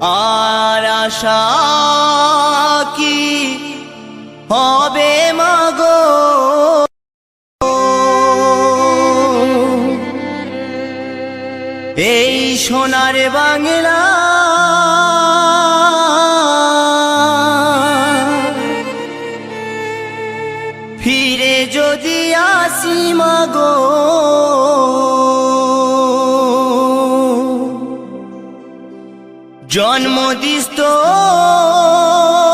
আর আশা কি হবে মাগো? এই সোনার বাংলা ফিরে যদি আসি মাগো জন্মদিস্ত গর্ভে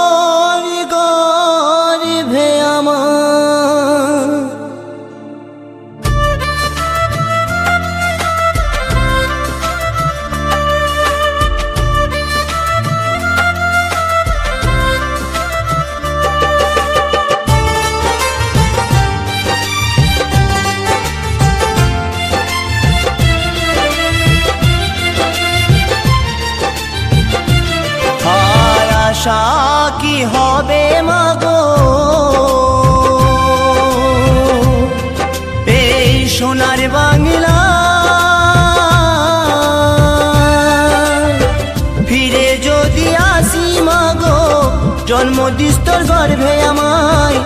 জন্মদিস্তর গর্ভে আমায়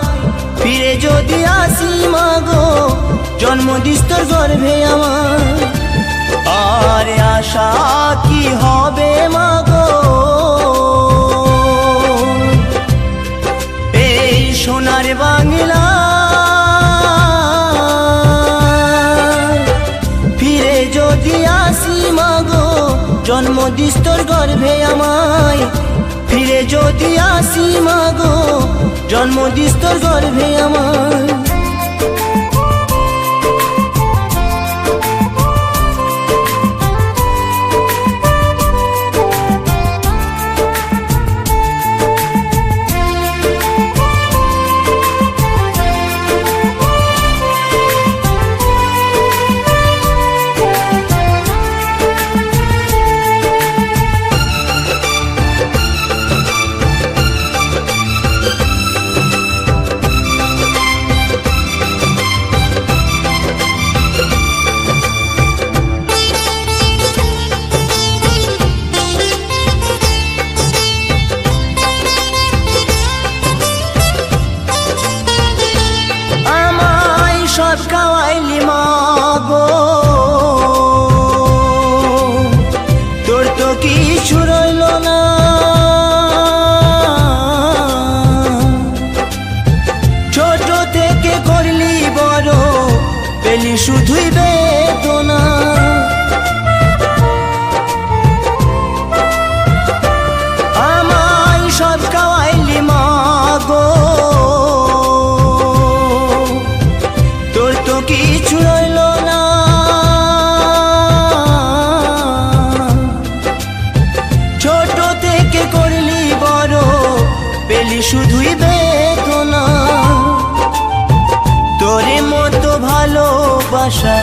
ফিরে যদি আসি মাগো জন্মদিস্তর গর্ভে আমায়। আর আশা কি হবে মাগো? এই সোনার বাংলা ফিরে যদি আসি মাগো জন্মদিস্তর গর্ভে আমায় ফিরে যদি আসি মাগো জন্মদিস্তর গর্ভে আমায় শুধুই ভালোবাসা,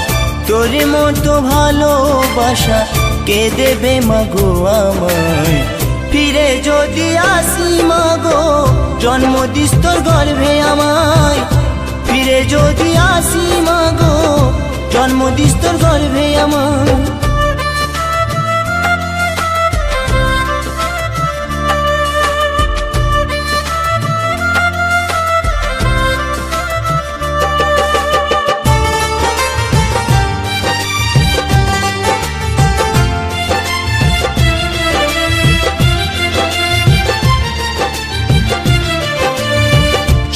তোর মতো ভালোবাসা, কে দেবে মাগো আমায়? ফিরে যদি আসি মাগো, জন্ম দিস তোর গর্ভে আমায়। ফিরে যদি আসি মাগো, জন্ম দিস তোর গর্ভে আমায়।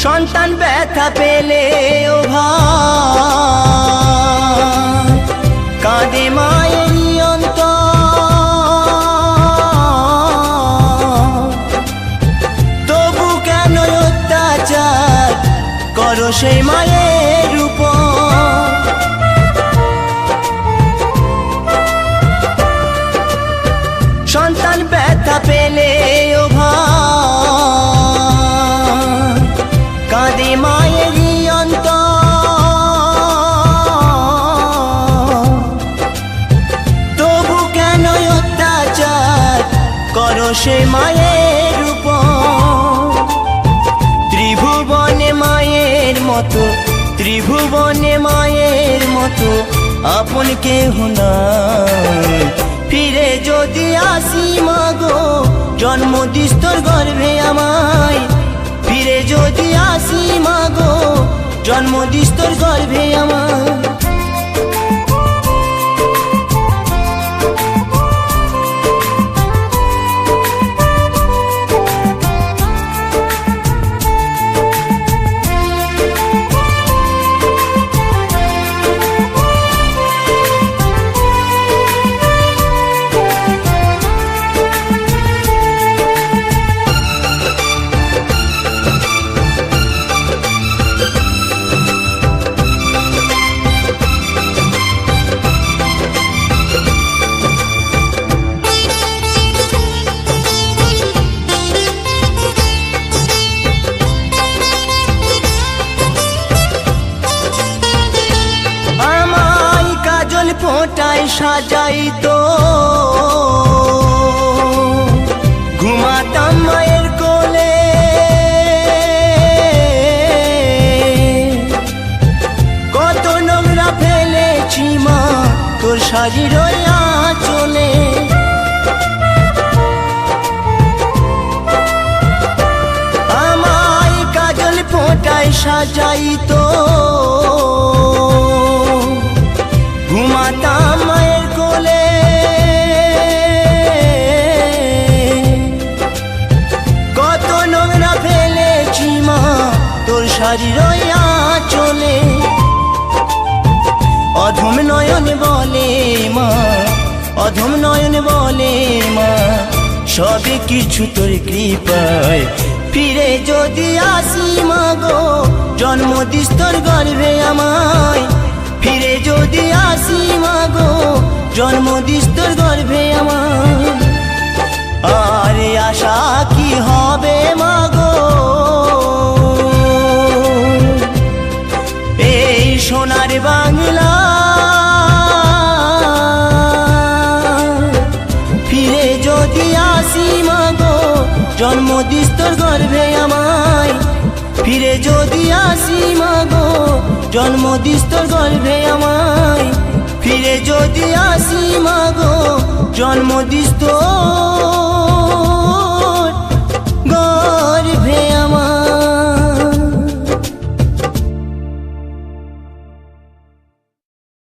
সন্তান ব্যথা পেলে ও ভাই। মায়ের অন্ত তবু কেন অত্যাচার করো সেই মায়ের সে মায়ের রূপ ত্রিভুবনে মায়ের মতো, ত্রিভুবনে মায়ের মতো আপন কেহ নাই। ফিরে যদি আসি মাগো, জন্ম দিস্তর গর্ভে আমায়। ফিরে যদি আসি মাগো, জন্ম দিস্তর গর্ভে আমায়। তোর শাড়ির চলে। আমায় কাজল ফোঁটায় সাজাই তো অধম নয়ন বলে মা, সবে কিছু তোর কৃপায়। ফিরে যদি আসি মাগো জন্ম দিস্তর গর্ভে আমায়। ফিরে যদি আসি মাগো জন্ম দিস্তর গর্ভে আমায়। আরে আশা কি হবে মাগো জন্ম দিস্তর গর্ভে আমায়। ফিরে যদি আসি মাগো, জন্ম দিস্তর গর্ভে আমায়। ফিরে যদি আসি মাগো, জন্ম দিস্তর